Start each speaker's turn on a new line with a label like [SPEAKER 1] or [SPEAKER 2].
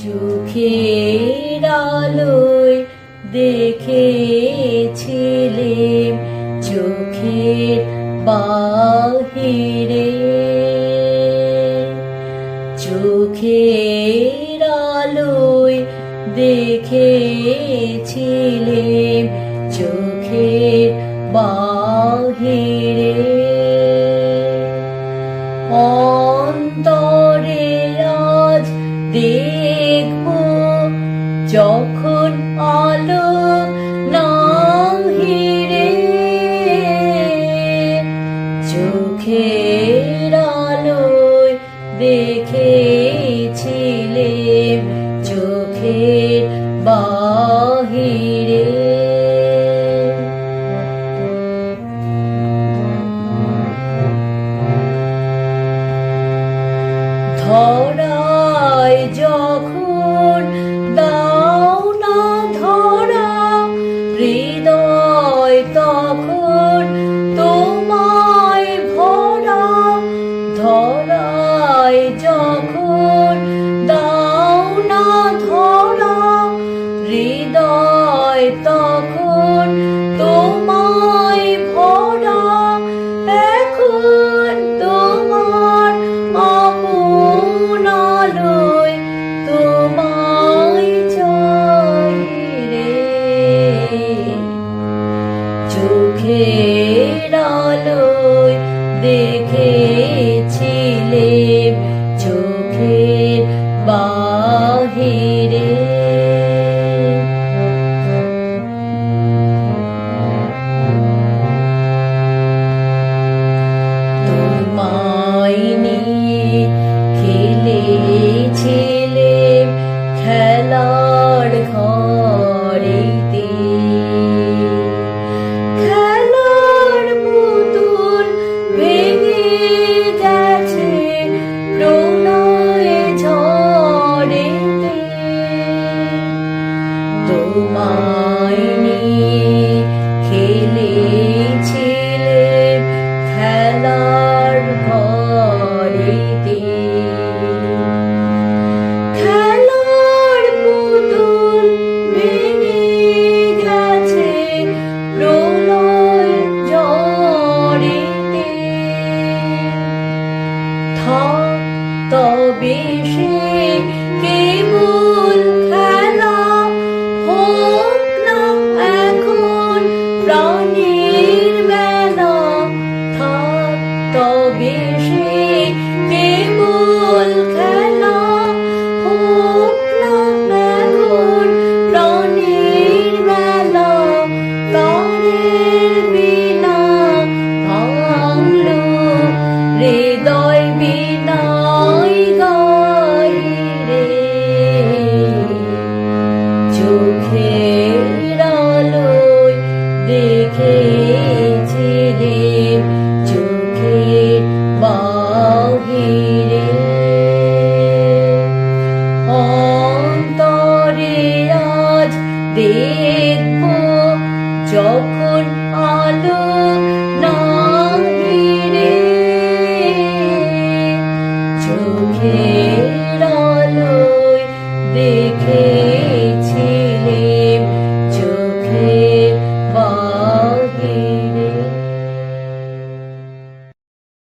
[SPEAKER 1] চোখের আলোয় দেখেছিলেম চোখের বাহিরে। চোখের আলোয় দেখেছিলেম চোখের বাহিরে যখন আলো নাহিরে চোখের আলোয় দেখেছিলেম চোখের বাহিরে। ধরায় যখন Victor. চোখের আলোয় দেখেছিলেম তবে সে কেবল আলোয় দেখেছিলেম চোখের বাহিরে। অন্তরে আজ দেখব যখন আলো নাহিরে। চোখে